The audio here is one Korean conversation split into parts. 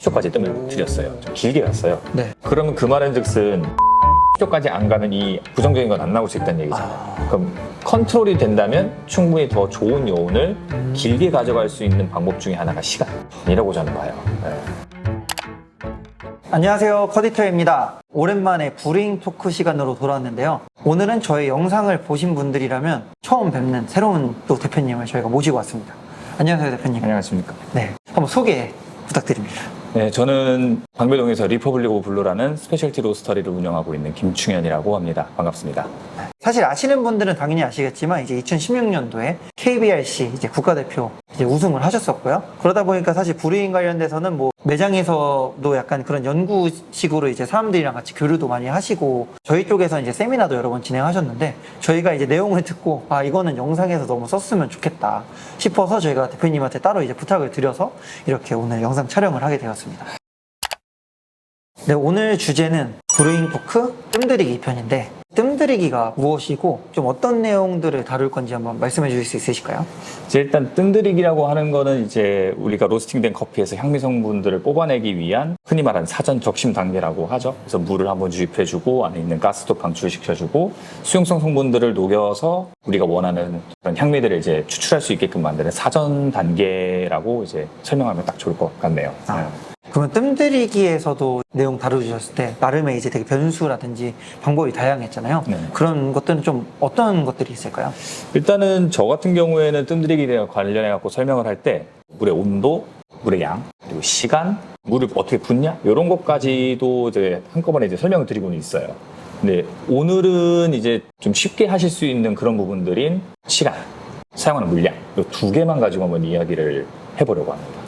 시초까지 뜸을 들였어요. 좀 길게 갔어요. 네. 그러면 그 말은즉슨 시초까지 안 가면 이 부정적인 건 안 나올 수 있다는 얘기잖아요. 아. 그럼 컨트롤이 된다면 충분히 더 좋은 요온을 길게 가져갈 수 있는 방법 중에 하나가 시간이라고 저는 봐요. 네. 안녕하세요. 커디터입니다. 오랜만에 브링 토크 시간으로 돌아왔는데요. 오늘은 저의 영상을 보신 분들이라면 처음 뵙는 새로운 또 대표님을 저희가 모시고 왔습니다. 안녕하세요, 대표님. 안녕하십니까. 네. 한번 소개 부탁드립니다. 네, 저는 방배동에서 리퍼블릭 오브 블루라는 스페셜티 로스터리를 운영하고 있는 김충현이라고 합니다. 반갑습니다. 사실 아시는 분들은 당연히 아시겠지만 이제 2016년도에 KBRC 이제 국가대표 이제 우승을 하셨었고요. 그러다 보니까 사실 브루잉 관련돼서는 뭐 매장에서도 약간 그런 연구식으로 이제 사람들이랑 같이 교류도 많이 하시고 저희 쪽에서 이제 세미나도 여러 번 진행하셨는데 저희가 이제 내용을 듣고 아 이거는 영상에서 너무 썼으면 좋겠다 싶어서 저희가 대표님한테 따로 이제 부탁을 드려서 이렇게 오늘 영상 촬영을 하게 되었습니다. 네, 오늘 주제는 브루잉 토크 뜸들이기 편인데 뜸들이기가 무엇이고 좀 어떤 내용들을 다룰 건지 한번 말씀해 주실 수 있으실까요? 이제 일단 뜸들이기라고 하는 거는 이제 우리가 로스팅된 커피에서 향미 성분들을 뽑아내기 위한 흔히 말하는 사전 적심 단계라고 하죠. 그래서 물을 한번 주입해 주고 안에 있는 가스도 방출시켜 주고 수용성 성분들을 녹여서 우리가 원하는 그런 향미들을 이제 추출할 수 있게끔 만드는 사전 단계라고 이제 설명하면 딱 좋을 것 같네요. 아. 네. 그러면 뜸들이기에서도 내용 다루셨을 때 나름의 이제 되게 변수라든지 방법이 다양했잖아요. 네. 그런 것들은 좀 어떤 것들이 있을까요? 일단은 저 같은 경우에는 뜸들이기에 관련해 갖고 설명을 할 때 물의 온도, 물의 양, 그리고 시간, 물을 어떻게 붓냐 이런 것까지도 이제 한꺼번에 이제 설명을 드리고는 있어요. 근데 오늘은 이제 좀 쉽게 하실 수 있는 그런 부분들인 시간, 사용하는 물량 이 두 개만 가지고 한번 이야기를 해보려고 합니다.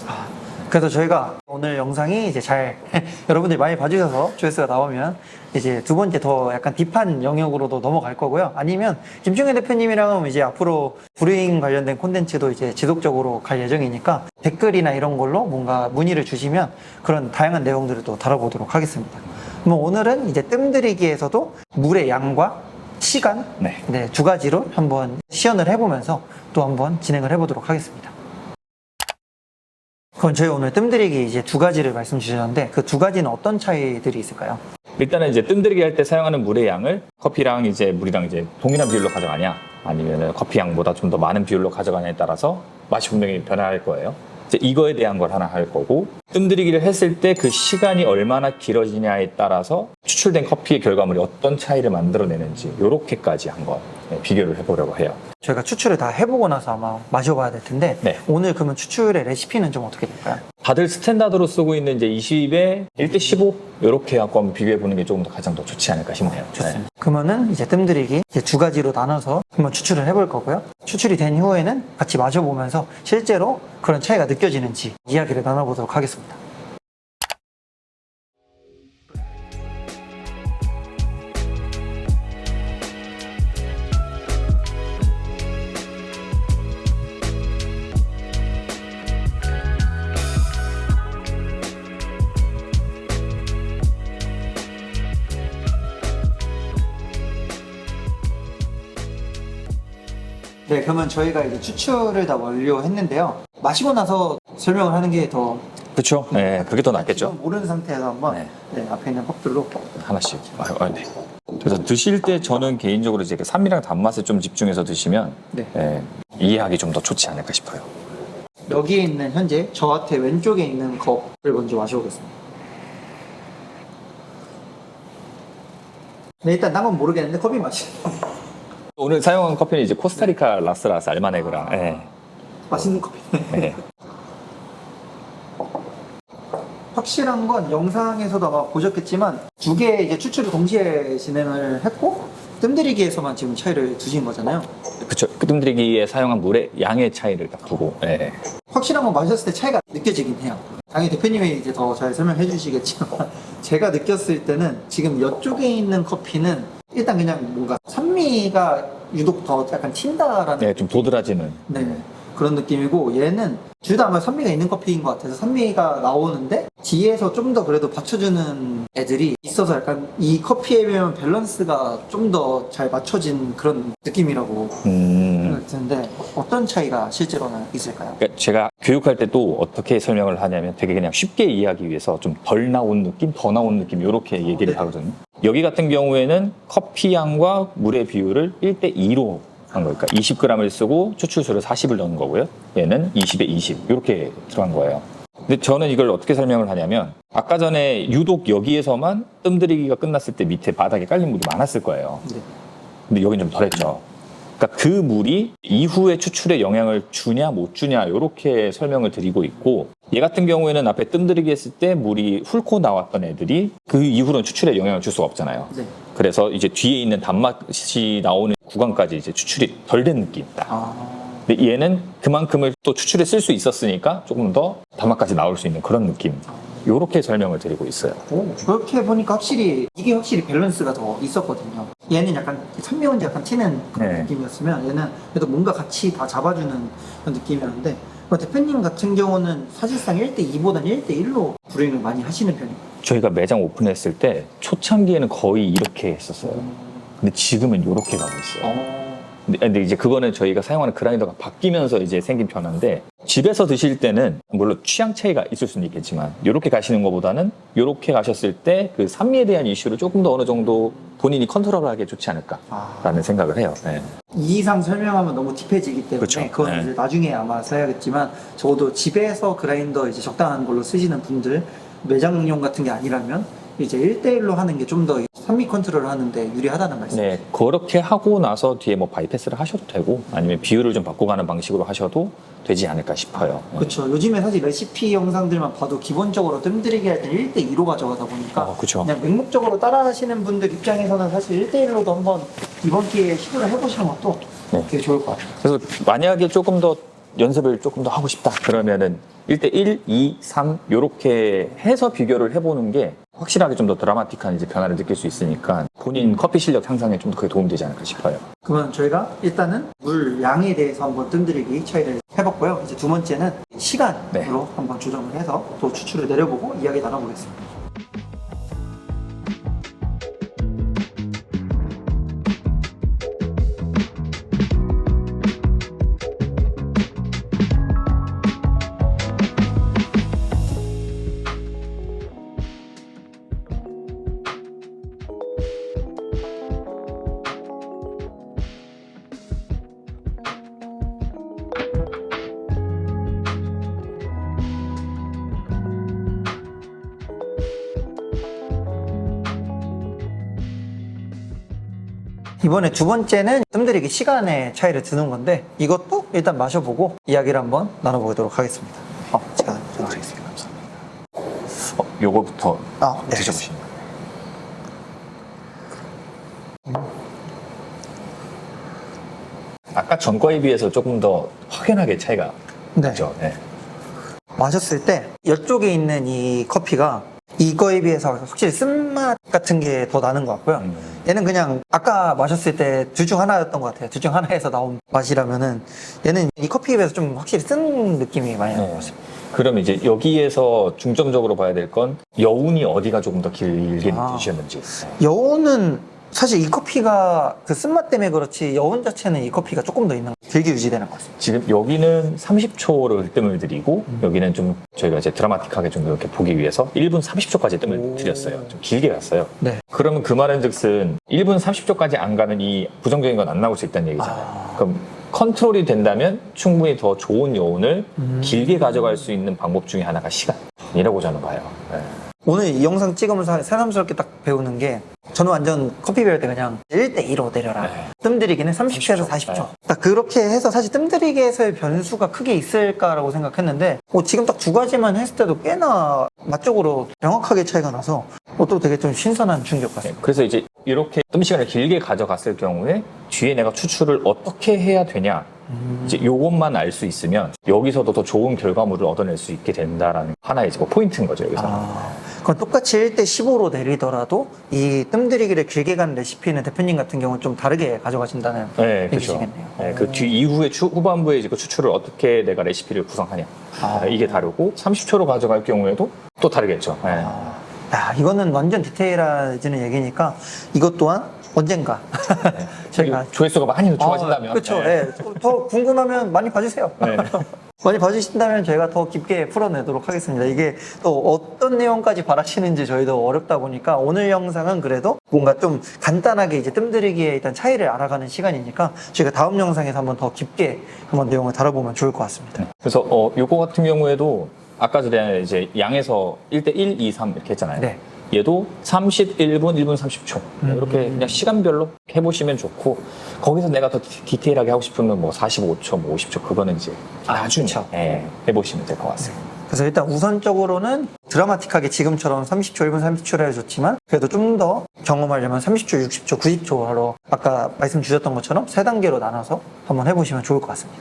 그래서 저희가 오늘 영상이 이제 잘 여러분들이 많이 봐주셔서 조회수가 나오면 이제 두 번째 더 약간 딥한 영역으로도 넘어갈 거고요. 아니면 김충현 대표님이랑은 이제 앞으로 브루잉 관련된 콘텐츠도 이제 지속적으로 갈 예정이니까 댓글이나 이런 걸로 뭔가 문의를 주시면 그런 다양한 내용들을 또 다뤄보도록 하겠습니다. 그럼 오늘은 이제 뜸들이기에서도 물의 양과 시간 네. 네, 두 가지로 한번 시연을 해보면서 또 한번 진행을 해보도록 하겠습니다. 그럼 저희 오늘 뜸들이기 이제 두 가지를 말씀 주셨는데 그 두 가지는 어떤 차이들이 있을까요? 일단은 이제 뜸들이기 할 때 사용하는 물의 양을 커피랑 이제 물이랑 이제 동일한 비율로 가져가냐 아니면 커피 양보다 좀 더 많은 비율로 가져가냐에 따라서 맛이 분명히 변화할 거예요. 이거에 대한 걸 하나 할 거고 뜸들이기를 했을 때 그 시간이 얼마나 길어지냐에 따라서 추출된 커피의 결과물이 어떤 차이를 만들어내는지 이렇게까지 한번 네, 비교를 해보려고 해요. 저희가 추출을 다 해보고 나서 아마 마셔봐야 될 텐데 네. 오늘 그러면 추출의 레시피는 좀 어떻게 될까요? 다들 스탠다드로 쓰고 있는 이제 20에 1대 15 이렇게 갖고 한번 비교해 보는 게 조금 더 가장 더 좋지 않을까 싶네요. 좋습니다. 그러면은 이제 뜸들이기 이제 두 가지로 나눠서 한번 추출을 해볼 거고요. 추출이 된 후에는 같이 마셔보면서 실제로 그런 차이가 느껴지는지 이야기를 나눠보도록 하겠습니다. 네, 그러면 저희가 이제 추출을 다 완료했는데요. 마시고 나서 설명을 하는 게 더 그렇죠. 네, 그게 더 낫겠죠. 모르는 상태에서 한번 네. 네, 앞에 있는 컵들로 하나씩. 아, 아, 네. 그래서 드실 때 저는 개인적으로 이제 그 산미랑 단맛에 좀 집중해서 드시면 네. 예, 이해하기 좀 더 좋지 않을까 싶어요. 여기에 있는 현재 저한테 왼쪽에 있는 컵을 먼저 마셔보겠습니다. 네, 일단 딴건 모르겠는데 커피 맛이 오늘 사용한 커피는 이제 코스타리카 라스라스 알마네그랑. 예. 맛있는 커피네. 네. 확실한 건 영상에서도 아마 보셨겠지만 두개 이제 추출을 동시에 진행을 했고 뜸들이기에서만 지금 차이를 두신 거잖아요. 그쵸. 끄듬들이기에 사용한 물의 양의 차이를 딱 두고. 예. 확실한 건 마셨을 때 차이가 느껴지긴 해요. 당연히 대표님이 이제 더 잘 설명해 주시겠지만 제가 느꼈을 때는 지금 이쪽에 있는 커피는 일단 그냥 뭔가 산미가 유독 더 약간 튄다라는 네, 좀 도드라지는. 네, 그런 느낌이고 얘는 둘 다 아마 산미가 있는 커피인 것 같아서 산미가 나오는데 뒤에서 좀 더 그래도 받쳐주는 애들이 있어서 약간 이 커피에 비하면 밸런스가 좀 더 잘 맞춰진 그런 느낌이라고 음. 생각이 드는데 어떤 차이가 실제로는 있을까요? 그러니까 제가 교육할 때 또 어떻게 설명을 하냐면 되게 그냥 쉽게 이해하기 위해서 좀 덜 나온 느낌, 더 나온 느낌 이렇게 얘기를 네. 하거든요. 여기 같은 경우에는 커피 양과 물의 비율을 1대 2로 한 거니까 20g을 쓰고 추출수를 40을 넣은 거고요. 얘는 20에 20 이렇게 들어간 거예요. 근데 저는 이걸 어떻게 설명을 하냐면 아까 전에 유독 여기에서만 뜸들이기가 끝났을 때 밑에 바닥에 깔린 물이 많았을 거예요. 네. 근데 여긴 좀 덜했죠. 그러니까 그 물이 이후에 추출에 영향을 주냐 못 주냐 이렇게 설명을 드리고 있고 얘 같은 경우에는 앞에 뜸들이기 했을 때 물이 훑고 나왔던 애들이 그 이후로는 추출에 영향을 줄 수가 없잖아요. 네. 그래서 이제 뒤에 있는 단맛이 나오는 구간까지 이제 추출이 덜 된 느낌이다. 아. 근데 얘는 그만큼을 또 추출에 쓸 수 있었으니까 조금 더 단맛까지 나올 수 있는 그런 느낌. 이렇게 설명을 드리고 있어요. 오, 그렇게 보니까 확실히 이게 확실히 밸런스가 더 있었거든요. 얘는 약간 산미원지 약간 튀는 그런 네. 느낌이었으면 얘는 그래도 뭔가 같이 다 잡아주는 그런 느낌이었는데 그 대표님 같은 경우는 사실상 1대2보다는 1대1로 브레잉을 많이 하시는 편이에요. 저희가 매장 오픈했을 때 초창기에는 거의 이렇게 했었어요. 근데 지금은 이렇게 가고 있어요. 어. 근데, 이제 그거는 저희가 사용하는 그라인더가 바뀌면서 이제 생긴 변화인데 집에서 드실 때는 물론 취향 차이가 있을 수는 있겠지만 이렇게 가시는 것보다는 이렇게 가셨을 때 그 산미에 대한 이슈를 조금 더 어느 정도 본인이 컨트롤하기 좋지 않을까라는 아. 생각을 해요. 네. 이 이상 설명하면 너무 딥해지기 때문에 그쵸. 그건 네. 이제 나중에 아마 써야겠지만 적어도 집에서 그라인더 이제 적당한 걸로 쓰시는 분들 매장용 같은 게 아니라면 이제 1대1로 하는 게 좀더 산미 컨트롤을 하는데 유리하다는 말씀. 네, 그렇게 하고 나서 뒤에 뭐 바이패스를 하셔도 되고 아니면 비율을 좀 바꿔가는 방식으로 하셔도 되지 않을까 싶어요. 네. 그렇죠. 요즘에 사실 레시피 영상들만 봐도 기본적으로 뜸들이기 할 때는 1대2로 가져가다 보니까 어, 그쵸. 그냥 맹목적으로 따라하시는 분들 입장에서는 사실 1대1로도 한번 이번 기회에 시도를 해보시는 것도 네. 되게 좋을 것 같아요. 그래서 만약에 조금 더 연습을 조금 더 하고 싶다 그러면은 1대1, 2, 3 이렇게 해서 비교를 해보는 게 확실하게 좀 더 드라마틱한 이제 변화를 느낄 수 있으니까 본인 커피 실력 향상에 좀더 크게 도움되지 않을까 싶어요. 그러면 저희가 일단은 물 양에 대해서 한번 뜸들이기 차이를 해봤고요. 이제 두 번째는 시간으로 네. 한번 조정을 해서 또 추출을 내려보고 이야기 나눠보겠습니다. 이번에 두 번째는 뜸들이기 시간의 차이를 두는 건데 이것도 일단 마셔보고 이야기를 한번 나눠보도록 하겠습니다. 어, 제가 전화드리겠습니다. 감사합니다. 어, 요거부터 아, 네, 드셔보시면. 아까 전 거에 비해서 조금 더 확연하게 차이가 네. 나죠. 네. 마셨을 때 이쪽에 있는 이 커피가 이거에 비해서 확실히 쓴맛 같은 게 더 나는 것 같고요. 음. 얘는 그냥 아까 마셨을 때 둘 중 하나였던 것 같아요. 둘 중 하나에서 나온 맛이라면은 얘는 이 커피에 비해서 좀 확실히 쓴 느낌이 많이 나는 것 네. 같습니다. 그럼 이제 여기에서 중점적으로 봐야 될 건 여운이 어디가 조금 더 길게 아. 느껴지셨는지. 여운은 사실 이 커피가 그 쓴맛 때문에 그렇지 여운 자체는 이 커피가 조금 더 있는 길게 유지되는 것 같습니다. 지금 여기는 30초를 뜸을 들이고 음. 여기는 좀 저희가 이제 드라마틱하게 좀 이렇게 보기 위해서 1분 30초까지 뜸을 오. 들였어요. 좀 길게 갔어요. 네. 그러면 그 말은즉슨 1분 30초까지 안 가면 이 부정적인 건 안 나올 수 있다는 얘기잖아요. 아. 그럼 컨트롤이 된다면 충분히 더 좋은 여운을 음. 길게 가져갈 수 있는 방법 중에 하나가 시간이라고 저는 봐요. 네. 오늘 이 영상 찍으면서 새삼스럽게 딱 배우는 게 저는 완전 커피 배울 때 그냥 1대2로 내려라. 네. 뜸들이기는 30초에서 30초. 40초. 네. 딱 그렇게 해서 사실 뜸들이기에서의 변수가 크게 있을까라고 생각했는데 어, 지금 딱 두 가지만 했을 때도 꽤나 맛적으로 명확하게 차이가 나서 어, 또 되게 좀 신선한 충격 네, 같습니다. 그래서 이제 이렇게 뜸 시간을 길게 가져갔을 경우에 뒤에 내가 추출을 어떻게 해야 되냐 이제 요것만 알 수 있으면 여기서도 더 좋은 결과물을 얻어낼 수 있게 된다라는 하나의 이제 뭐 포인트인 거죠 여기서. 아, 그럼 똑같이 1대 15로 내리더라도 이 뜸들이기를 길게 가는 레시피는 대표님 같은 경우는 좀 다르게 가져가신다는 네, 그렇죠. 얘기시겠네요. 네, 그 뒤 이후에 추, 후반부에 이제 그 추출을 어떻게 내가 레시피를 구성하냐 아. 아, 이게 다르고 30초로 가져갈 경우에도 또 다르겠죠. 예. 야, 이거는 완전 디테일해지는 얘기니까 이것 또한 언젠가 저희가 그리고 조회수가 많이 좋아진다면. 그렇죠. 예. 더 궁금하면 많이 봐주세요. 네. 많이 봐주신다면 저희가 더 깊게 풀어내도록 하겠습니다. 이게 또 어떤 내용까지 바라시는지 저희도 어렵다 보니까 오늘 영상은 그래도 뭔가 좀 간단하게 이제 뜸들이기에 일단 차이를 알아가는 시간이니까 저희가 다음 영상에서 한번 더 깊게 한번 내용을 다뤄보면 좋을 것 같습니다. 그래서 어, 요거 같은 경우에도 아까 전에 이제 양에서 1대 1, 2, 3 이렇게 했잖아요. 네. 얘도 31분, 1분 30초. 음. 이렇게 그냥 시간별로 해보시면 좋고, 거기서 내가 더 디- 디테일하게 하고 싶으면 뭐 45초, 뭐 50초, 그거는 이제 아, 나중에 그쵸. 예, 해보시면 될 것 같습니다. 그래서 일단 우선적으로는 드라마틱하게 지금처럼 30초, 1분 30초를 해줬지만 그래도 좀 더 경험하려면 30초, 60초, 90초 하러 아까 말씀 주셨던 것처럼 세 단계로 나눠서 한번 해보시면 좋을 것 같습니다.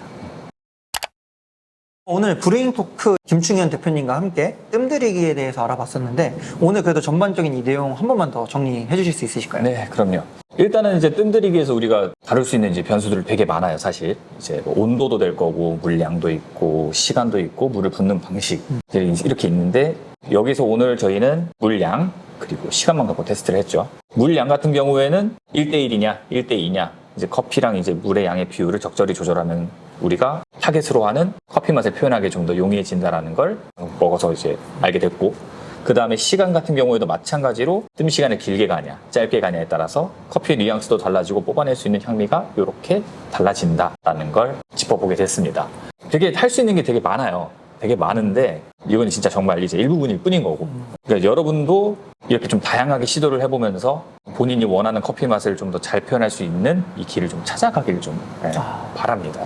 오늘 브레인 토크 김충현 대표님과 함께 뜸들이기에 대해서 알아봤었는데 오늘 그래도 전반적인 이 내용 한 번만 더 정리해 주실 수 있으실까요? 네, 그럼요. 일단은 이제 뜸들이기에서 우리가 다룰 수 있는 이제 변수들이 되게 많아요, 사실. 이제 뭐 온도도 될 거고, 물량도 있고, 시간도 있고, 물을 붓는 방식. 이제 이렇게 있는데, 여기서 오늘 저희는 물량, 그리고 시간만 갖고 테스트를 했죠. 물량 같은 경우에는 1대1이냐, 1대2냐, 이제 커피랑 이제 물의 양의 비율을 적절히 조절하는 우리가 타겟으로 하는 커피 맛을 표현하기 좀 더 용이해진다라는 걸 먹어서 이제 알게 됐고, 그 다음에 시간 같은 경우에도 마찬가지로 뜸 시간을 길게 가냐, 짧게 가냐에 따라서 커피의 뉘앙스도 달라지고 뽑아낼 수 있는 향미가 이렇게 달라진다라는 걸 짚어보게 됐습니다. 되게 할 수 있는 게 되게 많아요. 되게 많은데 이건 진짜 정말 이제 일부분일 뿐인 거고. 그러니까 여러분도 이렇게 좀 다양하게 시도를 해보면서 본인이 원하는 커피 맛을 좀 더 잘 표현할 수 있는 이 길을 좀 찾아가길 좀 예, 아. 바랍니다.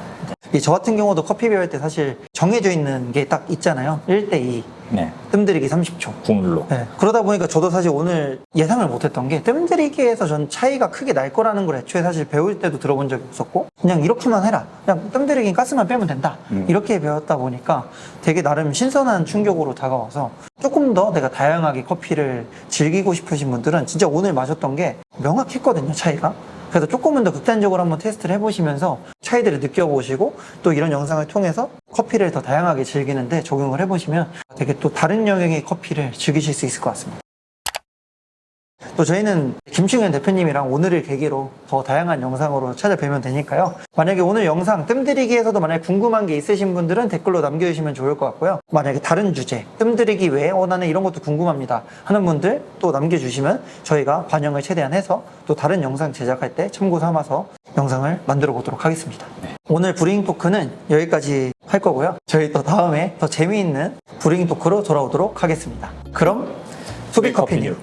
이저 같은 경우도 커피 배울 때 사실 정해져 있는 게 딱 있잖아요. 1대2, 네, 뜸들이기 30초. 국룰로. 네, 그러다 보니까 저도 사실 오늘 예상을 못했던 게 뜸들이기에서 전 차이가 크게 날 거라는 걸 애초에 사실 배울 때도 들어본 적이 없었고 그냥 이렇게만 해라 그냥 뜸들이기 가스만 빼면 된다 음. 이렇게 배웠다 보니까 되게 나름 신선한 충격으로 다가와서 조금 더 내가 다양하게 커피를 즐기고 싶으신 분들은 진짜 오늘 마셨던 게 명확했거든요 차이가 그래서 조금은 더 극단적으로 한번 테스트를 해보시면서 차이들을 느껴보시고 또 이런 영상을 통해서 커피를 더 다양하게 즐기는데 적용을 해보시면 되게 또 다른 영역의 커피를 즐기실 수 있을 것 같습니다. 또 저희는 김충현 대표님이랑 오늘을 계기로 더 다양한 영상으로 찾아뵈면 되니까요. 만약에 오늘 영상 뜸들이기에서도 만약에 궁금한 게 있으신 분들은 댓글로 남겨주시면 좋을 것 같고요. 만약에 다른 주제, 뜸들이기 외에 어, 나는 이런 것도 궁금합니다 하는 분들 또 남겨주시면 저희가 반영을 최대한 해서 또 다른 영상 제작할 때 참고 삼아서 영상을 만들어 보도록 하겠습니다. 오늘 브링 토크는 여기까지 할 거고요. 저희 또 다음에 더 재미있는 브링 토크로 돌아오도록 하겠습니다. 그럼 소비커피뉴